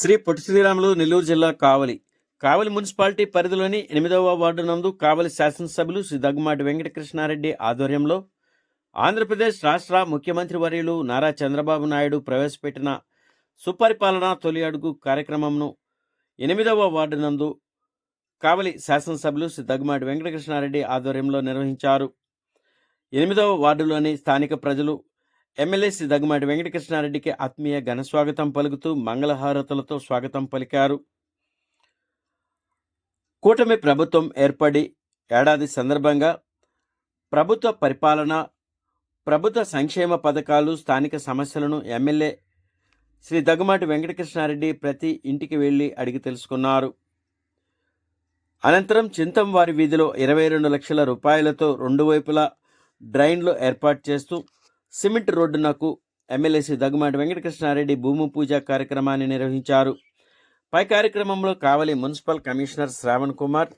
శ్రీ పొట్టి శ్రీరాములు నెల్లూరు జిల్లా కావలి. కావలి మున్సిపాలిటీ పరిధిలోని ఎనిమిదవ వార్డు నందు కావలి శాసనసభ్యులు శ్రీ దగ్గుమాటి వెంకటకృష్ణారెడ్డి ఆధ్వర్యంలో ఆంధ్రప్రదేశ్ రాష్ట్ర ముఖ్యమంత్రి వర్యులు నారా చంద్రబాబు నాయుడు ప్రవేశపెట్టిన సుపరిపాలన తొలి అడుగు కార్యక్రమంను ఎనిమిదవ వార్డు నందు కావలి శాసనసభ్యులు శ్రీ దగ్గుమాటి వెంకటకృష్ణారెడ్డి ఆధ్వర్యంలో నిర్వహించారు. ఎనిమిదవ వార్డులోని స్థానిక ప్రజలు ఎమ్మెల్యే శ్రీ దగ్గుమాటి వెంకటకృష్ణారెడ్డికి ఆత్మీయ ఘనస్వాగతం పలుకుతూ మంగళహారతులతో స్వాగతం పలికారు. కూటమి ప్రభుత్వం ఏర్పడి ఏడాది సందర్భంగా ప్రభుత్వ పరిపాలన ప్రభుత్వ సంక్షేమ పథకాలు స్థానిక సమస్యలను ఎమ్మెల్యే శ్రీ దగ్గుమాటి వెంకటకృష్ణారెడ్డి ప్రతి ఇంటికి వెళ్ళి అడిగి తెలుసుకున్నారు. అనంతరం చింతంవారి వీధిలో ఇరవై రెండు లక్షల రూపాయలతో రెండు వైపులా డ్రైన్లు ఏర్పాటు చేస్తూ సిమెంట్ రోడ్డునకు ఎమ్మెల్యే శ్రీ దగ్గుమాటి వెంకటకృష్ణారెడ్డి భూమి పూజ కార్యక్రమాన్ని నిర్వహించారు. పై కార్యక్రమంలో Kavali municipal commissioner Shravan Kumar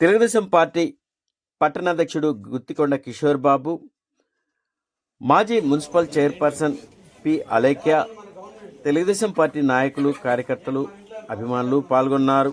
Telugu Desam party పట్టణాధ్యక్షుడు Guthikonda Kishore Babu మాజీ municipal chairperson P Alekhya Telugu Desam party నాయకులు కార్యకర్తలు అభిమానులు పాల్గొన్నారు.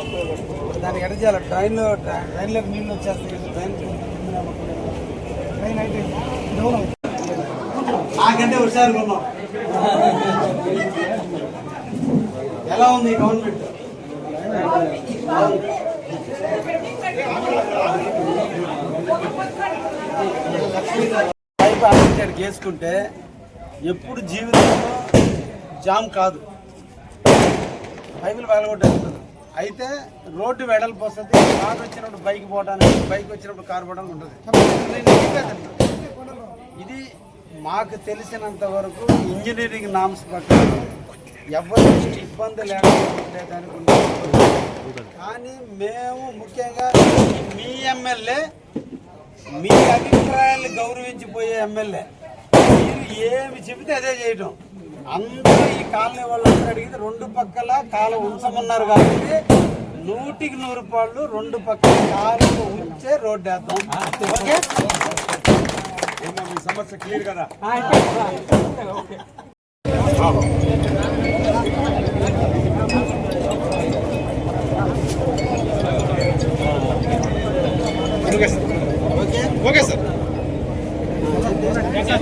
దానికి ఎడ చేయాలి. ట్రైన్ ట్రైన్లోకి నీళ్ళు వచ్చేస్తాయి. ట్రైన్ ట్రైన్ అయితే డౌన్ అవుతుంది. నాకంటే హుషారుగా ఉన్నాం ఎలా ఉంది గవర్నమెంట్ పైప్ ఆపరేటెడ్ చేసుకుంటే ఎప్పుడు జీవితంలో జామ్ కాదు. పైపులు పగలగొట్టేస్తుంది అయితే రోడ్డు వెడల్పు వస్తుంది. కారు వచ్చినప్పుడు బైక్ పోవడానికి బైక్ వచ్చినప్పుడు కారు పోవడానికి ఉంటుంది. ఇది మాకు తెలిసినంత వరకు ఇంజనీరింగ్ నామ్స్ ప్రకారం ఎవరికి ఇబ్బంది లేకుండా కానీ మేము ముఖ్యంగా మీ ఎమ్మెల్యే మీ అభిప్రాయాలు గౌరవించిపోయే ఎమ్మెల్యే. మీరు ఏమి చెబితే అదే చేయటం. అందరూ ఈ కాలనీ వాళ్ళందరూ అడిగితే రెండు పక్కల కాలు ఉంచమన్నారు కాబట్టి నూటికి నూరు రూపాయలు రెండు పక్కల కాలు ఉంచే రోడ్డు వేద్దాం. ఓకే? సమస్య క్లియర్ కదా? Okay sir. సార్.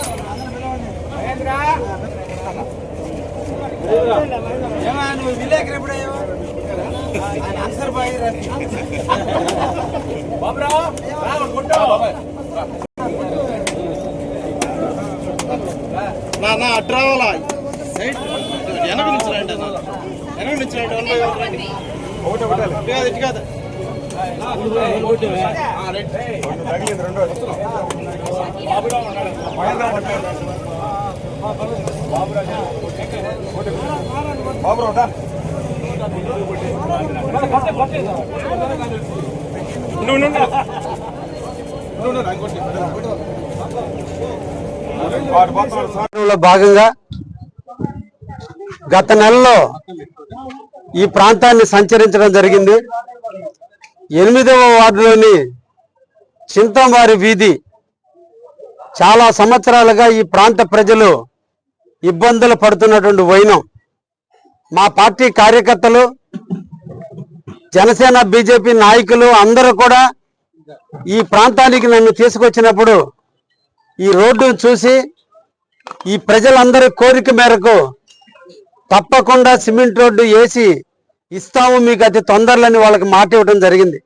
ఏమా నువ్వు విలేకరు ఎప్పుడయ్యావు? ఆయన ఆన్సర్ బాయ్ నా నా అటు రావాలా సైడ్ వెనక నుంచి రండి. వెనక నుంచి రండి వన్ బై వన్ రండి ఒకటి ఒకటి. ఇటు కాదు. ఇటు కాదు బాబురావు భాగంగా గత నెలలో ఈ ప్రాంతాన్ని సంచరించడం జరిగింది. ఎనిమిదవ వార్డులోని చింతంవారి వీధి చాలా సంవత్సరాలుగా ఈ ప్రాంత ప్రజలు ఇబ్బందులు పడుతున్నటువంటి వైనం. మా పార్టీ కార్యకర్తలు జనసేన బీజేపీ నాయకులు అందరూ కూడా ఈ ప్రాంతానికి నన్ను తీసుకొచ్చినప్పుడు ఈ రోడ్డును చూసి ఈ ప్రజలందరి కోరిక మేరకు తప్పకుండా సిమెంట్ రోడ్డు వేసి ఇస్తాము మీకు అతి తొందరలని వాళ్ళకి మాట ఇవ్వడం జరిగింది.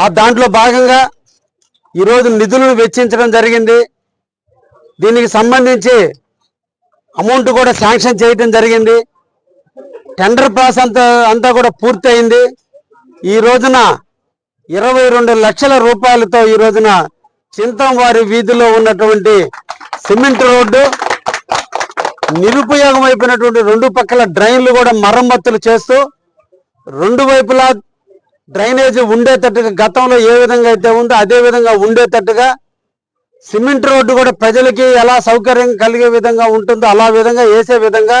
ఆ దాంట్లో భాగంగా ఈరోజు నిధులను వెచ్చించడం జరిగింది. దీనికి సంబంధించి అమౌంట్ కూడా శాంక్షన్ చేయడం జరిగింది. టెండర్ ప్రాసెస్ అంతా అంతా కూడా పూర్తయింది. ఈ రోజున ఇరవై రెండు లక్షల రూపాయలతో ఈ రోజున చింతంవారి వీధిలో ఉన్నటువంటి సిమెంట్ రోడ్డు నిరుపయోగం అయిపోయినటువంటి రెండు పక్కల డ్రైన్లు కూడా మరమ్మతులు చేస్తూ రెండు వైపులా డ్రైనేజ్ ఉండేటట్టుగా గతంలో ఏ విధంగా అయితే ఉందో అదే విధంగా ఉండేటట్టుగా సిమెంట్ రోడ్డు కూడా ప్రజలకి ఎలా సౌకర్యం కలిగే విధంగా ఉంటుందో అలా విధంగా వేసే విధంగా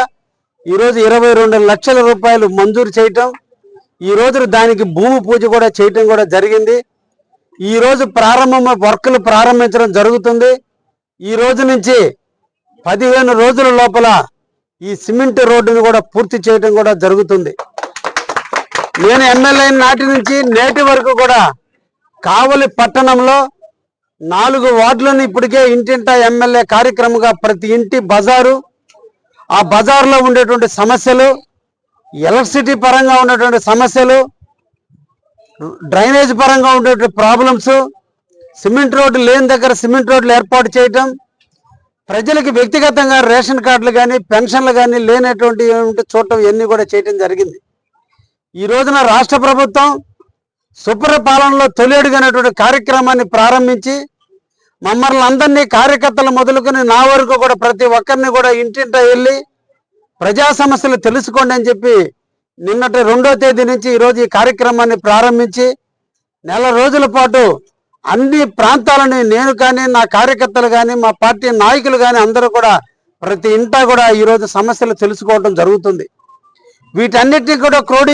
ఈరోజు ఇరవై రెండు లక్షల రూపాయలు మంజూరు చేయటం ఈ రోజు దానికి భూమి పూజ కూడా చేయటం కూడా జరిగింది. ఈ రోజు ప్రారంభం వర్కులు ప్రారంభించడం జరుగుతుంది. ఈ రోజు నుంచి పదిహేను రోజుల లోపల ఈ సిమెంట్ రోడ్డును కూడా పూర్తి చేయడం కూడా జరుగుతుంది. నేను ఎమ్మెల్యే నాటి నుంచి నేటి వరకు కూడా కావలి పట్టణంలో నాలుగు వార్డులను ఇప్పటికే ఇంటింటా ఎమ్మెల్యే కార్యక్రమంగా ప్రతి ఇంటి బజారు ఆ బజార్లో ఉండేటువంటి సమస్యలు ఎలక్ట్రిసిటీ పరంగా ఉన్నటువంటి సమస్యలు డ్రైనేజ్ పరంగా ఉండేటువంటి ప్రాబ్లమ్స్ సిమెంట్ రోడ్డు లేని దగ్గర సిమెంట్ రోడ్లు ఏర్పాటు చేయటం ప్రజలకు వ్యక్తిగతంగా రేషన్ కార్డులు కానీ పెన్షన్లు కానీ లేనటువంటి చూడటం ఇవన్నీ కూడా చేయటం జరిగింది. ఈ రోజున రాష్ట్ర ప్రభుత్వం సుపరిపాలనలో తొలిఅడుగైనటువంటి కార్యక్రమాన్ని ప్రారంభించి మమ్మల్ని అందరినీ కార్యకర్తలు మొదలుకొని నా వరకు కూడా ప్రతి ఒక్కరిని కూడా ఇంటింట వెళ్ళి ప్రజా సమస్యలు తెలుసుకోండి అని చెప్పి నిన్నటి రెండో తేదీ నుంచి ఈరోజు ఈ కార్యక్రమాన్ని ప్రారంభించి నెల రోజుల పాటు అన్ని ప్రాంతాలని నేను కానీ నా కార్యకర్తలు కానీ మా పార్టీ నాయకులు కానీ అందరూ కూడా ప్రతి ఇంటా కూడా ఈరోజు సమస్యలు తెలుసుకోవడం జరుగుతుంది. వీటన్నిటినీ కూడా క్రోడీ